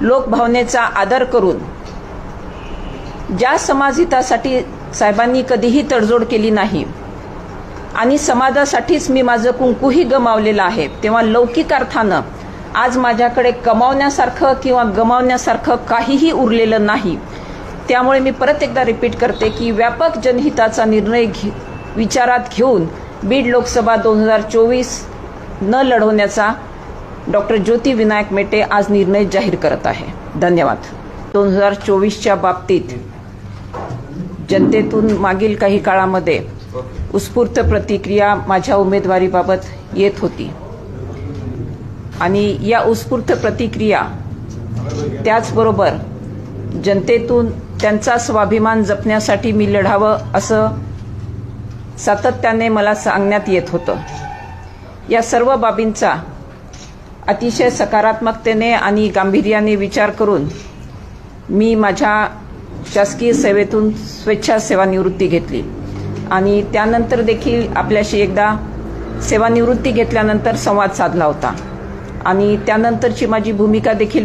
लोकभावनेचा आदर करून ज्या समाजहितासाठी साहेबांनी कधीही तडजोड केली नाही आणि समाजासाठीच मी माझं कुंकूही गमावलेलं आहे तेव्हा लौकिक अर्थानं आज माझ्याकडे कमावण्यासारखं किंवा गमावण्यासारखं काहीही उरलेलं नाही. त्यामुळे मी परत एकदा रिपीट करते की व्यापक जनहिताचा निर्णय घे विचारात घेऊन बीड लोकसभा दोन हजार चोवीस न लढवण्याचा डॉक्टर ज्योती विनायक मेटे आज निर्णय जाहीर करत आहे. धन्यवाद. दोन हजार चोवीसच्या बाबतीत जनतेतून मागील काही काळामध्ये उत्स्फूर्त प्रतिक्रिया माझ्या उमेदवारीबाबत येत होती. आणि या उत्स्फूर्त प्रतिक्रिया त्याचबरोबर जनतेतून त्यांचा स्वाभिमान जपण्यासाठी मी लढावं असं सातत्याने मला सांगण्यात येत होतं. या सर्व बाबींचा अतिशय सकारात्मकतेने आणि गांभीर्याने विचार करून मी माझ्या शासकीय सेवेतून स्वेच्छा सेवानिवृत्ती घेतली. आणि त्यानंतर देखील आपल्याशी एकदा सेवानिवृत्ती घेतल्यानंतर संवाद साधला होता. आणि त्यानंतरची माझी भूमिका देखील